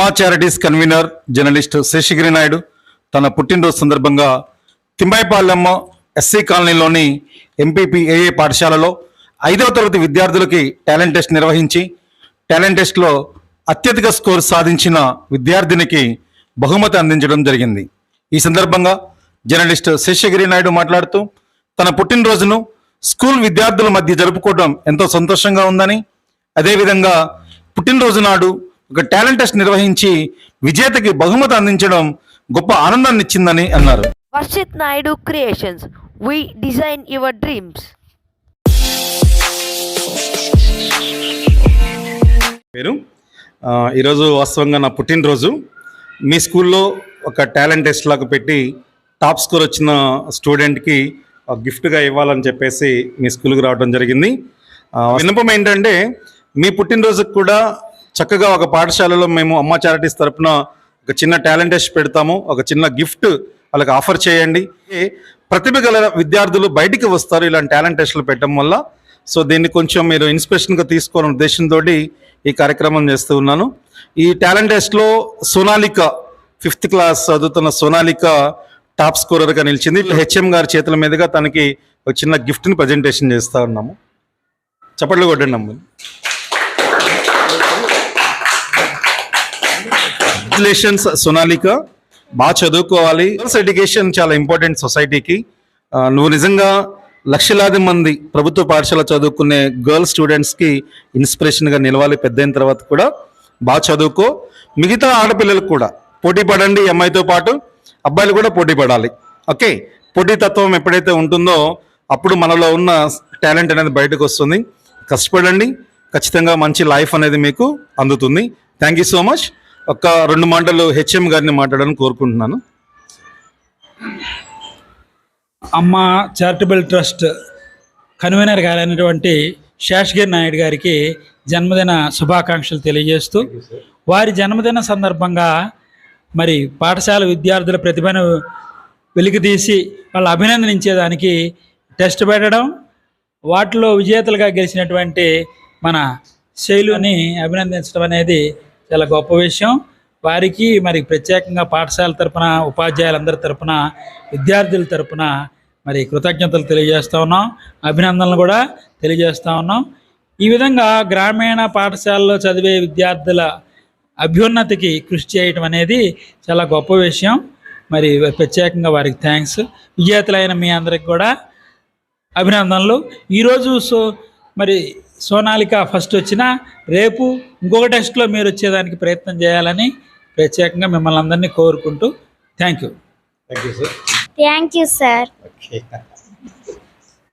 Amma charities convener journalist Seshagiri Naidu తన పుట్టినరోజు సందర్భంగా తిమ్మాయిపాలెమ్మ ఎస్సీ కాలనీలోని ఎంపీపీఏఏ పాఠశాలలో ఐదవ తరగతి విద్యార్థులకి టాలెంట్ టెస్ట్ నిర్వహించి టాలెంట్ టెస్ట్లో అత్యధిక స్కోర్ సాధించిన విద్యార్థినికి బహుమతి అందించడం జరిగింది. ఈ సందర్భంగా జర్నలిస్ట్ శేషగిరి నాయుడు మాట్లాడుతూ తన పుట్టినరోజును స్కూల్ విద్యార్థుల మధ్య జరుపుకోవడం ఎంతో సంతోషంగా ఉందని అదేవిధంగా పుట్టినరోజు నాడు ఒక టాలెంట్ టెస్ట్ నిర్వహించి విజేతకి బహుమతి అందించడం గొప్ప ఆనందాన్ని ఇచ్చిందని అన్నారు Varshit Naidu Creations. We design your dreams. పేరు ఆ, ఈరోజు వాస్తవంగా నా పుట్టినరోజు మీ స్కూల్లో ఒక టాలెంట్ టెస్ట్ లాగా పెట్టి టాప్ స్కోర్ వచ్చిన స్టూడెంట్కి గిఫ్ట్గా ఇవ్వాలని చెప్పేసి మీ స్కూల్కి రావడం జరిగింది విన్నపం ఏంటంటే మీ పుట్టినరోజుకి కూడా చక్కగా ఒక పాఠశాలలో మేము అమ్మ చారిటీస్ తరపున ఒక చిన్న టాలెంట్ టెస్ట్ పెడతాము ఒక చిన్న గిఫ్ట్ వాళ్ళకి ఆఫర్ చేయండి. ప్రతిభ గల విద్యార్థులు బయటికి వస్తారు ఇలాంటి టాలెంటెస్ట్లు పెట్టడం వల్ల. సో దీన్ని కొంచెం మీరు ఇన్స్పిరేషన్గా తీసుకోవాలనే ఉద్దేశంతో ఈ కార్యక్రమం చేస్తూ ఉన్నాను. ఈ టాలెంట్ టెస్ట్లో సోనాలిక ఫిఫ్త్ క్లాస్ చదువుతున్న సోనాలిక టాప్ స్కోరర్గా నిలిచింది. హెచ్ఎం గారి చేతుల మీదుగా తనకి ఒక చిన్న గిఫ్ట్ని ప్రజెంటేషన్ చేస్తూ ఉన్నాము. చప్పట్లు కొట్టండి అమ్మ. కంగ్రాచులేషన్స్ సోనాలిక బాగా చదువుకోవాలి. గర్ల్స్ ఎడ్యుకేషన్ చాలా ఇంపార్టెంట్ సొసైటీకి నువ్వు నిజంగా లక్షలాది మంది ప్రభుత్వ పాఠశాల చదువుకునే గర్ల్స్ స్టూడెంట్స్కి ఇన్స్పిరేషన్గా నిలవాలి. పెద్దయిన తర్వాత కూడా బాగా చదువుకో. మిగతా ఆడపిల్లలకు కూడా పోటీ పడండి అమ్మాయితో పాటు. అబ్బాయిలు కూడా పోటీ పడాలి. ఓకే? పోటీతత్వం ఎప్పుడైతే ఉంటుందో అప్పుడు మనలో ఉన్న టాలెంట్ అనేది బయటకు వస్తుంది. కష్టపడండి. ఖచ్చితంగా మంచి లైఫ్ అనేది మీకు అందుతుంది. థ్యాంక్ యూ సో మచ్ ఒక రెండు మాటలు హెచ్ఎం గారిని మాట్లాడాలని కోరుకుంటున్నాను. అమ్మ చారిటబుల్ ట్రస్ట్ కన్వీనర్ గారైనటువంటి శేషగిరి నాయుడు గారికి జన్మదిన శుభాకాంక్షలు తెలియజేస్తూ వారి జన్మదిన సందర్భంగా మరి పాఠశాల విద్యార్థుల ప్రతిభను వెలికితీసి వాళ్ళు అభినందించేదానికి టెస్ట్ పెట్టడం వాటిలో విజేతలుగా గెలిచినటువంటి మన శైలుని అభినందించడం అనేది చాలా గొప్ప విషయం. వారికి మరి ప్రత్యేకంగా పాఠశాల తరపున ఉపాధ్యాయులందరి తరపున విద్యార్థుల తరపున మరి కృతజ్ఞతలు తెలియజేస్తూ ఉన్నాం. అభినందనలు కూడా తెలియజేస్తూ ఉన్నాం. ఈ విధంగా గ్రామీణ పాఠశాలలో చదివే విద్యార్థుల అభ్యున్నతికి కృషి చేయటం అనేది చాలా గొప్ప విషయం. మరి ప్రత్యేకంగా వారికి థ్యాంక్స్. విజేతలైన మీ అందరికి కూడా అభినందనలు. ఈరోజు సో మరి సోనాలిక ఫస్ట్ వచ్చిన రేపు ఇంకొక టెస్ట్లో మీరు వచ్చేదానికి ప్రయత్నం చేయాలని ప్రత్యేకంగా మిమ్మల్ని అందరినీ కోరుకుంటూ thank you. Thank you sir thank you sir okay